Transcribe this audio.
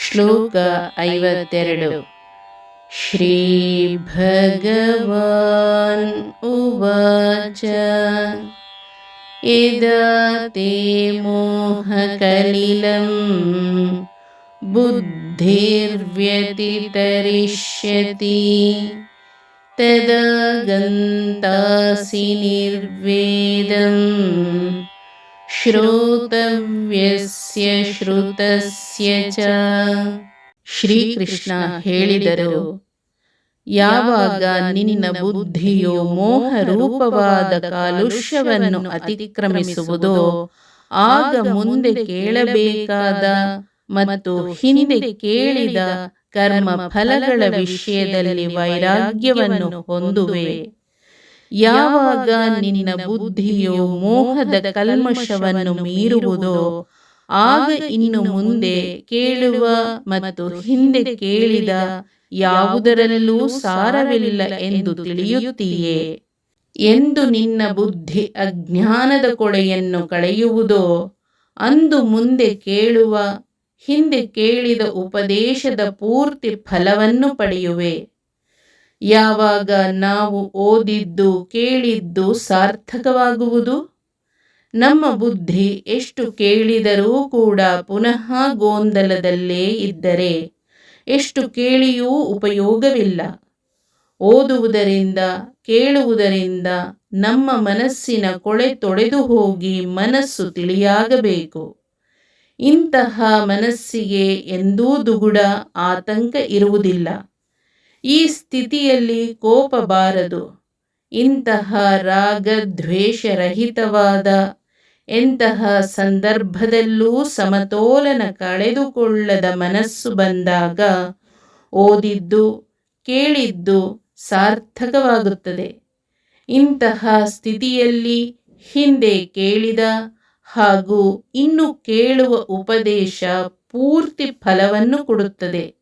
श्लोक ऐवतेरड श्रीभगवान् उवाच यदा ते मोहकलिलम् बुद्धिर्व्यतितरिष्यति तदा गन्तासि निर्वेदम् ಶ್ರೋತವ್ಯಸ್ಯ ಶ್ರುತಸ್ಯ ಚ. ಶ್ರೀಕೃಷ್ಣ ಹೇಳಿದರು, ಯಾವಾಗ ನಿನ್ನ ಬುದ್ಧಿಯು ಮೋಹ ರೂಪವಾದ ಕಾಲುಷ್ಯವನ್ನು ಅತಿಕ್ರಮಿಸುವುದೋ, ಆಗ ಮುಂದೆ ಕೇಳಬೇಕಾದ ಮತ್ತು ಹಿಂದೆ ಕೇಳಿದ ಕರ್ಮ ಫಲಗಳ ವಿಷಯದಲ್ಲಿ ವೈರಾಗ್ಯವನ್ನು ಹೊಂದುವೆ. ಯಾವಾಗ ನಿನ್ನ ಬುದ್ಧಿಯು ಮೋಹದ ಕಲ್ಮಶವನ್ನು ಮೀರುವುದೋ, ಆಗ ಇನ್ನು ಮುಂದೆ ಕೇಳುವ ಮತ್ತು ಹಿಂದೆ ಕೇಳಿದ ಯಾವುದರಲ್ಲೂ ಸಾರವಿಲ್ಲ ಎಂದು ತಿಳಿಯುತ್ತೀಯೇ. ಎಂದು ನಿನ್ನ ಬುದ್ಧಿ ಅಜ್ಞಾನದ ಕೊಳೆಯನ್ನು ಕಳೆಯುವುದೋ, ಅಂದು ಮುಂದೆ ಕೇಳುವ, ಹಿಂದೆ ಕೇಳಿದ ಉಪದೇಶದ ಪೂರ್ತಿ ಫಲವನ್ನು ಪಡೆಯುವೆ. ಯಾವಾಗ ನಾವು ಓದಿದ್ದು ಕೇಳಿದ್ದು ಸಾರ್ಥಕವಾಗುವುದು? ನಮ್ಮ ಬುದ್ಧಿ ಎಷ್ಟು ಕೇಳಿದರೂ ಕೂಡ ಪುನಃ ಗೊಂದಲದಲ್ಲೇ ಇದ್ದರೆ ಎಷ್ಟು ಕೇಳಿಯೂ ಉಪಯೋಗವಿಲ್ಲ. ಓದುವುದರಿಂದ, ಕೇಳುವುದರಿಂದ ನಮ್ಮ ಮನಸ್ಸಿನ ಕೊಳೆ ತೊಳೆದು ಹೋಗಿ ಮನಸ್ಸು ತಿಳಿಯಾಗಬೇಕು. ಇಂತಹ ಮನಸ್ಸಿಗೆ ಎಂದೂ ದುಗುಡ ಆತಂಕ ಇರುವುದಿಲ್ಲ. ಈ ಸ್ಥಿತಿಯಲ್ಲಿ ಕೋಪ ಬಾರದು ಇಂತಹ ರಾಗದ್ವೇಷರಹಿತವಾದ, ಎಂತಹ ಸಂದರ್ಭದಲ್ಲೂ ಸಮತೋಲನ ಕಳೆದುಕೊಳ್ಳದ ಮನಸ್ಸು ಬಂದಾಗ ಓದಿದ್ದು, ಕೇಳಿದ್ದು ಸಾರ್ಥಕವಾಗುತ್ತದೆ. ಇಂತಹ ಸ್ಥಿತಿಯಲ್ಲಿ ಹಿಂದೆ ಕೇಳಿದ ಹಾಗೂ ಇನ್ನು ಕೇಳುವ ಉಪದೇಶ ಪೂರ್ತಿ ಫಲವನ್ನು ಕೊಡುತ್ತದೆ.